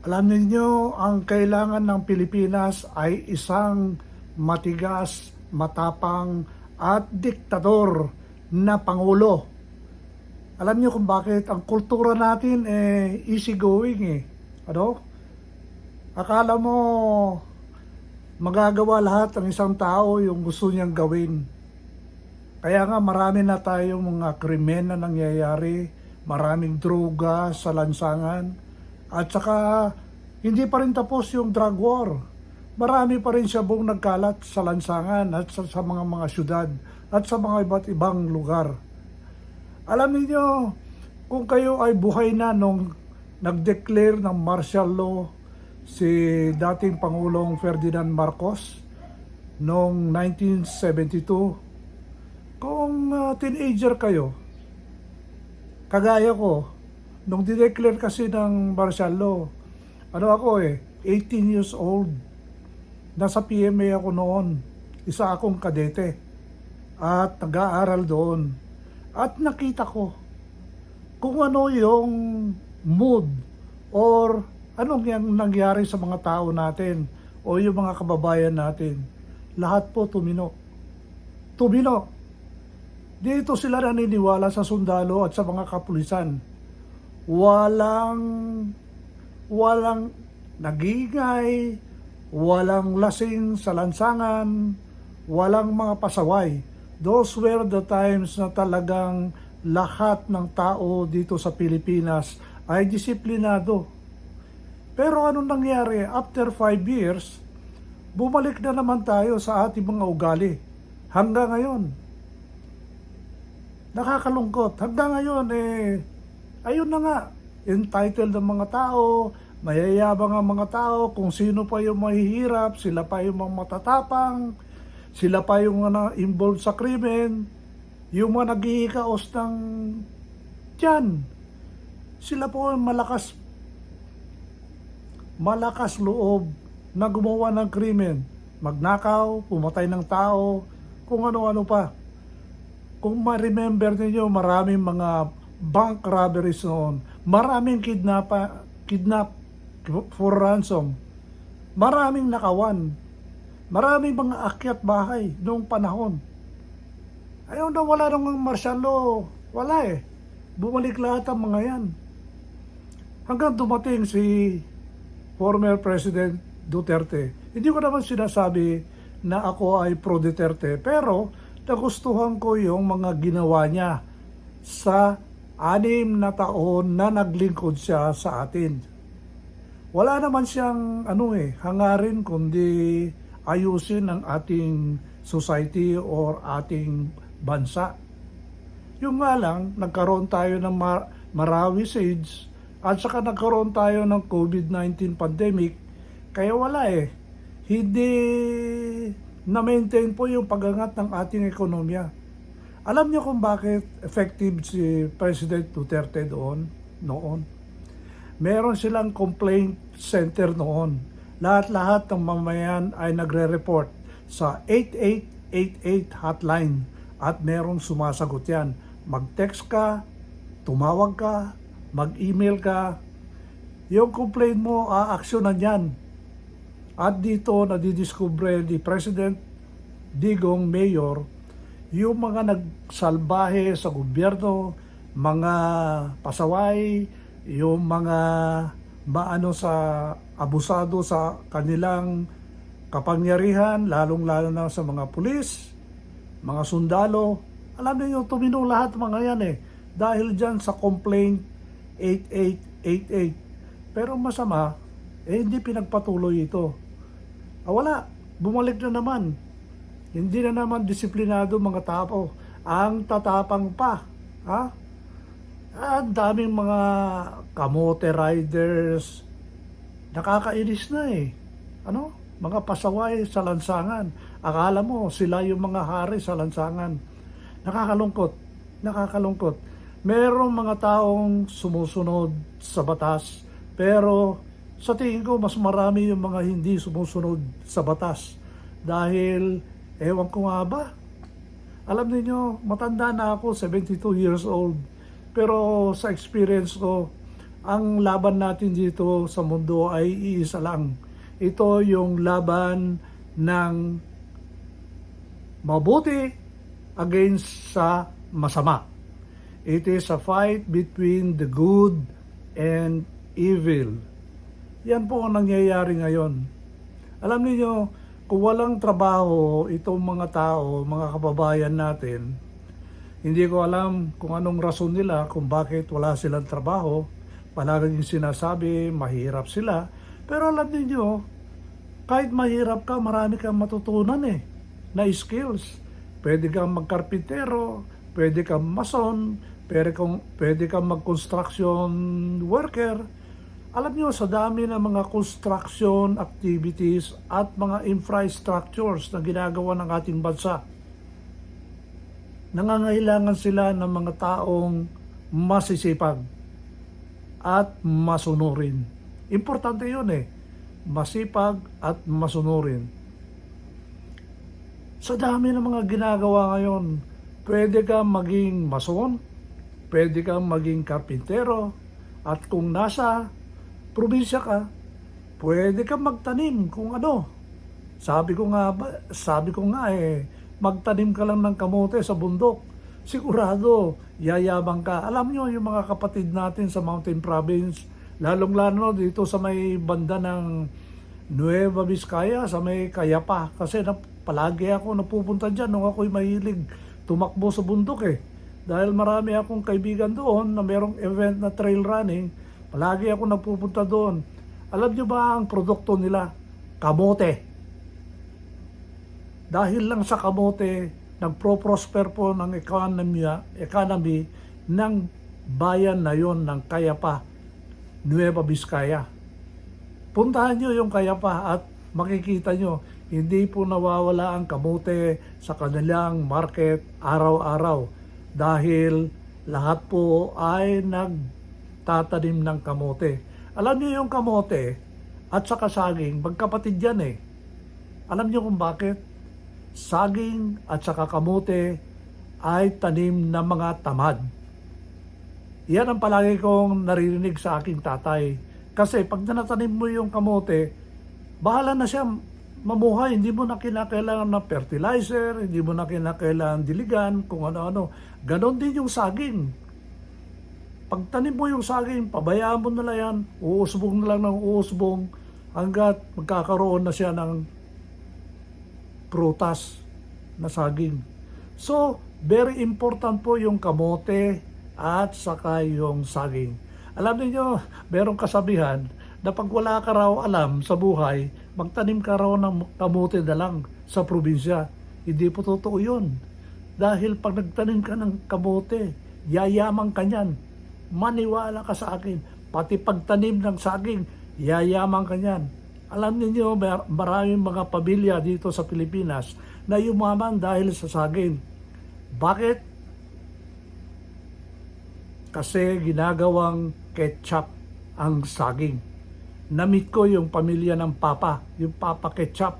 Alam niyo ang kailangan ng Pilipinas ay isang matigas, matapang at diktador na pangulo. Alam niyo kung bakit ang kultura natin eh easy going eh. Ano? Akala mo magagawa lahat ng isang tao yung gusto niyang gawin. Kaya nga marami na tayong mga krimen na nangyayari, maraming droga sa lansangan, at saka hindi pa rin tapos yung drug war. Marami pa rin siya buong nagkalat sa lansangan at sa, sa mga mga syudad at sa mga iba't ibang lugar. Alam niyo kung kayo ay buhay na nung nag-declare ng martial law si dating Pangulong Ferdinand Marcos noong 1972, kung uh, teenager kayo, kagaya ko, nung dineclare kasi ng martial law, ano ako eh, 18 years old. Nasa PMA ako noon. Isa akong kadete. At nag-aaral doon. At nakita ko kung ano yung mood or anong yung nangyari sa mga tao natin o yung mga kababayan natin. Lahat po tumino. Tumino. Dito sila naniniwala sa sundalo at sa mga kapulisan. Walang walang nagingay, walang lasing sa lansangan, walang mga pasaway. Those were the times na talagang lahat ng tao dito sa Pilipinas ay disiplinado. Pero anong nangyari? After five years, bumalik na naman tayo sa ating mga ugali. Hanggang ngayon. Nakakalungkot. Hanggang ngayon, eh, ayun na nga, entitled ang mga tao, mayayabang ang mga tao, kung sino pa yung mahihirap, sila pa yung mga matatapang, sila pa yung na involved sa krimen, yung mga naghihikaos ng tiyan, sila po ang malakas malakas loob na gumawa ng krimen, magnakaw, pumatay ng tao, kung ano-ano pa. Kung ma-remember ninyo, maraming mga bank robberies noon, maraming kidnapa, kidnap for ransom, maraming nakawan, maraming mga akyat bahay noong panahon. Ayaw na wala nang martial law, wala eh. Bumalik lahat ang mga yan. Hanggang dumating si former President Duterte. Hindi ko naman sinasabi na ako ay pro Duterte, pero nagustuhan ko yung mga ginawa niya sa anim na taon na naglingkod siya sa atin. Wala naman siyang ano eh, hangarin kundi ayusin ang ating society or ating bansa. Yung nga lang, nagkaroon tayo ng mar- Marawi Siege at saka nagkaroon tayo ng COVID-19 pandemic. Kaya wala eh. Hindi na-maintain po yung pagangat ng ating ekonomiya. Alam niyo kung bakit effective si President Duterte doon, noon? Meron silang complaint center noon. Lahat-lahat ng mamayan ay nagre-report sa 8888 hotline at merong sumasagot yan. Mag-text ka, tumawag ka, mag-email ka, yung complaint mo, aaksyonan yan. At dito, nadidiscover ni President Digong Mayor, yung mga nagsalbahe sa gobyerno, mga pasaway, yung mga maano sa abusado sa kanilang kapangyarihan, lalong-lalo na sa mga pulis, mga sundalo. Alam niyo, tuminong lahat mga yan eh. Dahil dyan sa complaint 8888. Pero masama, eh hindi pinagpatuloy ito. Ah, wala, bumalik na naman. Hindi na naman disiplinado mga tao. Ang tatapang pa. Ha? Ang daming mga kamote riders. Nakakainis na eh. Ano? Mga pasaway sa lansangan. Akala mo sila yung mga hari sa lansangan. Nakakalungkot. Nakakalungkot. Merong mga taong sumusunod sa batas. Pero sa tingin ko mas marami yung mga hindi sumusunod sa batas. Dahil ewan ko nga ba, alam niyo matanda na ako, 72 years old. Pero sa experience ko, Ang laban natin dito sa mundo ay iisa lang. Ito yung laban ng mabuti against sa masama. It is a fight between the good and evil. Yan po ang nangyayari ngayon. Alam niyo, kung walang trabaho itong mga tao, mga kababayan natin, hindi ko alam kung anong rason nila kung bakit wala silang trabaho. Palaging sinasabi, mahirap sila. Pero alam niyo, kahit mahirap ka, marami kang matutunan eh, na skills. Pwede kang magkarpintero, pwede kang mason, pwede kang, pwede kang mag-construction worker. Alam niyo, sa dami ng mga construction activities at mga infrastructures na ginagawa ng ating bansa, nangangailangan sila ng mga taong masisipag at masunurin. Importante yun eh, masipag at masunurin. Sa dami ng mga ginagawa ngayon, pwede kang maging mason, pwede kang maging karpintero, at kung nasa probinsya ka, pwede kang magtanim kung ano. Sabi ko nga, sabi ko nga eh, magtanim ka lang ng kamote sa bundok. Sigurado, yayabang ka. Alam nyo, yung mga kapatid natin sa Mountain Province, lalong-lalo dito sa may banda ng Nueva Vizcaya, sa may Kayapa. Kasi na, palagi ako napupunta dyan nung ako'y mahilig tumakbo sa bundok eh. Dahil marami akong kaibigan doon na merong event na trail running, palagi ako napupunta doon. Alam nyo ba ang produkto nila? Kamote. Dahil lang sa kamote, nagpro-prosper po ng economy, economy ng bayan na yon ng Kayapa, Nueva Vizcaya. Puntahan nyo yung Kayapa at makikita nyo, hindi po nawawala ang kamote sa kanilang market araw-araw dahil lahat po ay nagtatanim ng kamote. Alam niyo yung kamote at saka saging, magkapatid yan eh. Alam niyo kung bakit? Saging at saka kamote ay tanim ng mga tamad. Yan ang palagi kong naririnig sa aking tatay. Kasi pag nanatanim mo yung kamote, bahala na siya mamuhay. Hindi mo na kinakailangan na fertilizer, hindi mo na kinakailangan diligan, kung ano-ano. Ganon din yung saging. Pag tanim mo yung saging, pabayaan mo na lang yan, uusbong na lang ng uusbong hanggat magkakaroon na siya ng prutas na saging. So, very important po yung kamote at saka yung saging. Alam niyo, merong kasabihan na pag wala ka raw alam sa buhay, magtanim ka raw ng kamote na lang sa probinsya. Hindi po totoo yun. Dahil pag nagtanim ka ng kamote, yayaman ka niyan. Maniwala ka sa akin. Pati pagtanim ng saging, yayaman ka niyan. Alam niyo mar- maraming mga pamilya dito sa Pilipinas na yumaman dahil sa saging. Bakit? Kasi ginagawang ketchup ang saging. Namit ko yung pamilya ng Papa, yung Papa Ketchup.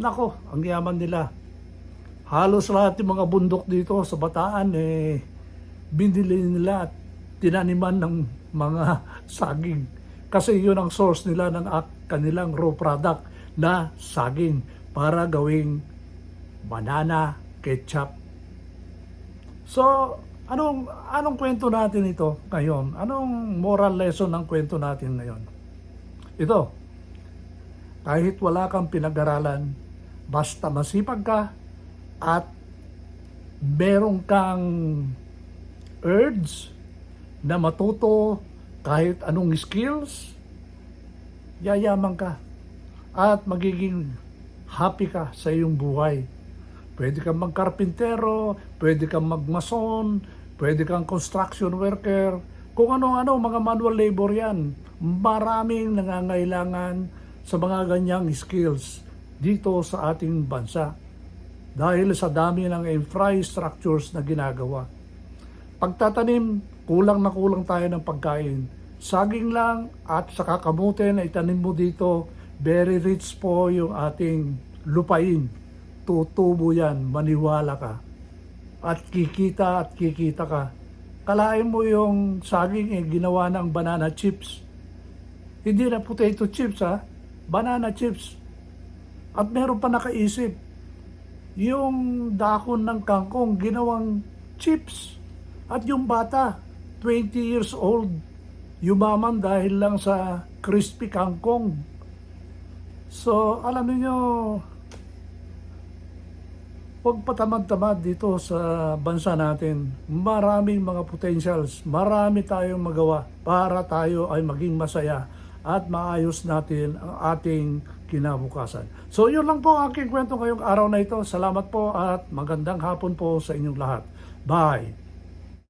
Nako, ang yaman nila. Halos lahat yung mga bundok dito sa Bataan, eh, binili nila at tinaniman ng mga saging. Kasi yun ang source nila ng kanilang raw product na saging para gawing banana ketchup. So, anong anong kwento natin ito ngayon? Anong moral lesson ng kwento natin ngayon? Ito, kahit wala kang pinag-aralan, basta masipag ka at meron kang urge na matuto kahit anong skills, yayaman ka at magiging happy ka sa iyong buhay. Pwede kang magkarpintero, pwede kang magmason, pwede kang construction worker, kung ano-ano, mga manual labor yan. Maraming nangangailangan sa mga ganyang skills dito sa ating bansa dahil sa dami ng infrastructures na ginagawa. Pagtatanim, kulang na kulang tayo ng pagkain. Saging lang at saka kamote na itanim mo dito, very rich po yung ating lupain. Tutubo yan, maniwala ka. At kikita at kikita ka. Kalain mo yung saging eh, ginawa ng banana chips. Hindi na potato chips ha, banana chips. At meron pa nakaisip, yung dahon ng kangkong ginawang chips. At yung bata, 20 years old, yumaman dahil lang sa crispy kangkong. So, alam niyo huwag patamad-tamad dito sa bansa natin. Maraming mga potentials, marami tayong magawa para tayo ay maging masaya at maayos natin ang ating kinabukasan. So yun lang po ang aking kwento ngayong araw na ito. Salamat po at magandang hapon po sa inyong lahat. Bye!